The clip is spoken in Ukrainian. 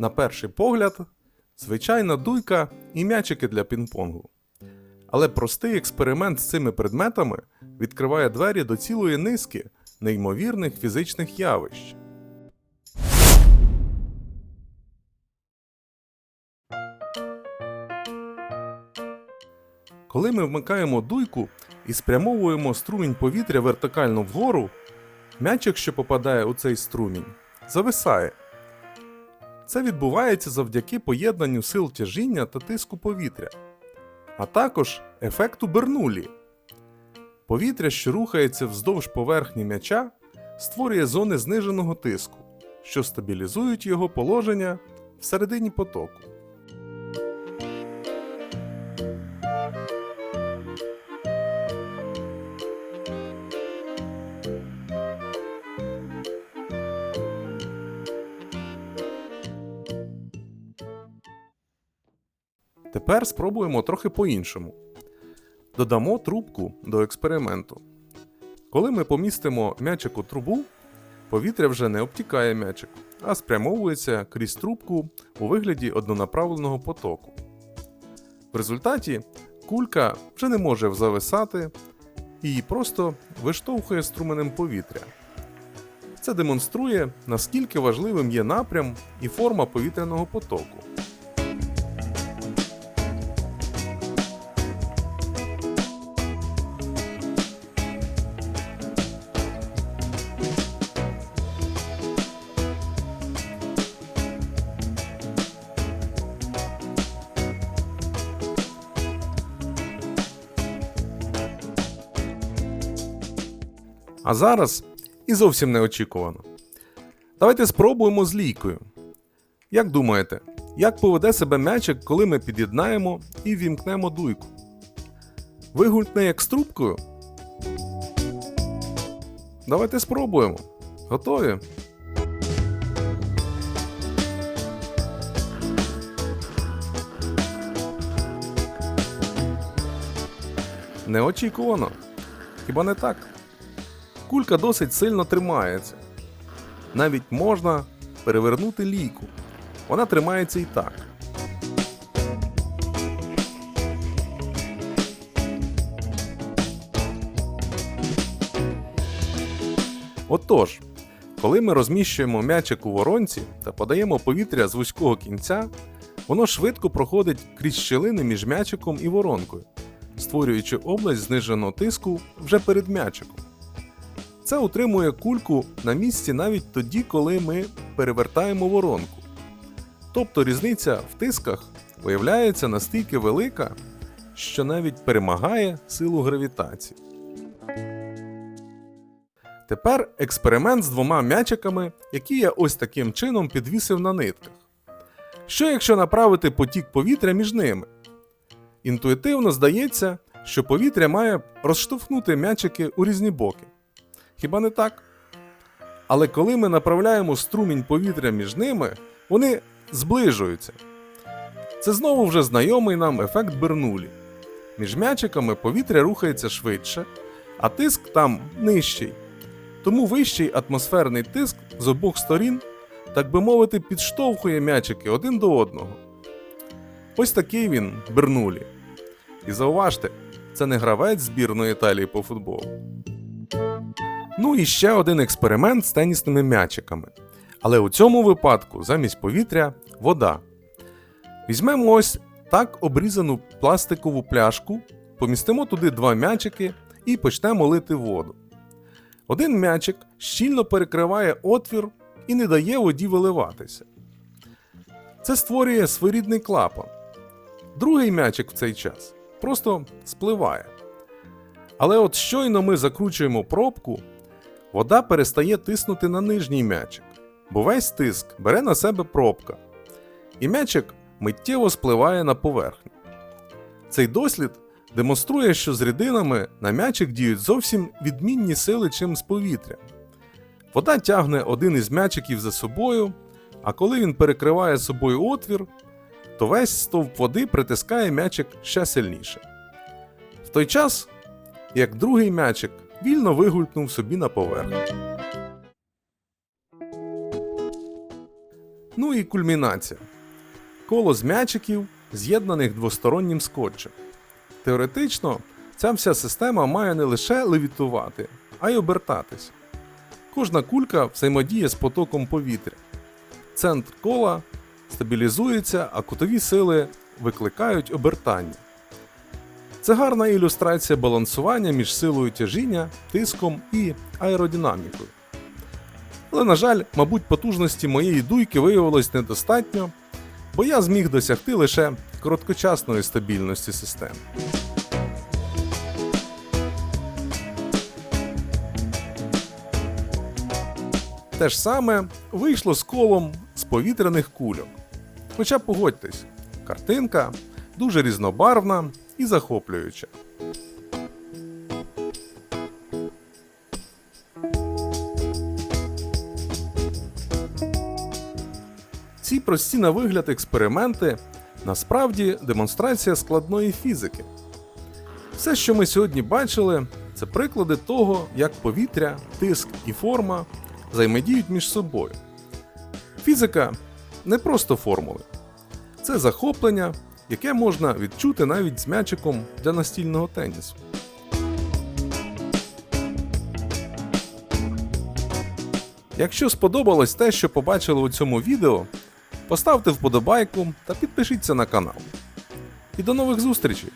на перший погляд, звичайна дуйка і м'ячики для пінг-понгу. Але простий експеримент з цими предметами відкриває двері до цілої низки неймовірних фізичних явищ. Коли ми вмикаємо дуйку і спрямовуємо струмінь повітря вертикально вгору, м'ячик, що попадає у цей струмінь, зависає. Це відбувається завдяки поєднанню сил тяжіння та тиску повітря, а також ефекту Бернулі. Повітря, що рухається вздовж поверхні м'яча, створює зони зниженого тиску, що стабілізують його положення всередині потоку. Тепер спробуємо трохи по-іншому. Додамо трубку до експерименту. Коли ми помістимо м'ячик у трубу, повітря вже не обтікає м'ячик, а спрямовується крізь трубку у вигляді однонаправленого потоку. В результаті кулька вже не може зависати і її просто виштовхує струменем повітря. Це демонструє, наскільки важливим є напрям і форма повітряного потоку. А зараз і зовсім неочікувано. Давайте спробуємо з лійкою. Як думаєте, як поведе себе м'ячик, коли ми під'єднаємо і вімкнемо дуйку? Вигулькне як з трубкою? Давайте спробуємо. Готові? Неочікувано. Хіба не так? Кулька досить сильно тримається. Навіть можна перевернути лійку. Вона тримається і так. Отож, коли ми розміщуємо м'ячик у воронці та подаємо повітря з вузького кінця, воно швидко проходить крізь щілини між м'ячиком і воронкою, створюючи область зниженого тиску вже перед м'ячиком. Це утримує кульку на місці навіть тоді, коли ми перевертаємо воронку. Тобто різниця в тисках виявляється настільки велика, що навіть перемагає силу гравітації. Тепер експеримент з двома м'ячиками, які я ось таким чином підвісив на нитках. Що якщо направити потік повітря між ними? Інтуїтивно здається, що повітря має розштовхнути м'ячики у різні боки. Хіба не так? Але коли ми направляємо струмінь повітря між ними, вони зближуються. Це знову вже знайомий нам ефект Бернулі. Між м'ячиками повітря рухається швидше, а тиск там нижчий. Тому вищий атмосферний тиск з обох сторін, так би мовити, підштовхує м'ячики один до одного. Ось такий він Бернулі. І зауважте, це не гравець збірної Італії по футболу. Ну і ще один експеримент з тенісними м'ячиками. Але у цьому випадку замість повітря вода. Візьмемо ось так обрізану пластикову пляшку, помістимо туди два м'ячики і почнемо лити воду. Один м'ячик щільно перекриває отвір і не дає воді виливатися. Це створює своєрідний клапан. Другий м'ячик в цей час просто спливає. Але от щойно ми закручуємо пробку, вода перестає тиснути на нижній м'ячик, бо весь тиск бере на себе пробка, і м'ячик миттєво спливає на поверхню. Цей дослід демонструє, що з рідинами на м'ячик діють зовсім відмінні сили, чим з повітря. Вода тягне один із м'ячиків за собою, а коли він перекриває собою отвір, то весь стовп води притискає м'ячик ще сильніше. В той час, як другий м'ячик вільно вигулькнув собі на поверхню. Ну і кульмінація. Коло з м'ячиків, з'єднаних двостороннім скотчем. Теоретично, ця вся система має не лише левітувати, а й обертатись. Кожна кулька взаємодіє з потоком повітря. Центр кола стабілізується, а кутові сили викликають обертання. Це гарна ілюстрація балансування між силою тяжіння, тиском і аеродинамікою. Але, на жаль, мабуть, потужності моєї дуйки виявилось недостатньо, бо я зміг досягти лише короткочасної стабільності системи. Те ж саме вийшло з колом з повітряних кульок. Хоча погодьтесь, картинка дуже різнобарвна і захоплююча. Ці прості на вигляд експерименти насправді демонстрація складної фізики. Все, що ми сьогодні бачили, це приклади того, як повітря, тиск і форма взаємодіють між собою. Фізика не просто формули, це захоплення, яке можна відчути навіть з м'ячиком для настільного тенісу. Якщо сподобалось те, що побачили у цьому відео, поставте вподобайку та підпишіться на канал. І до нових зустрічей!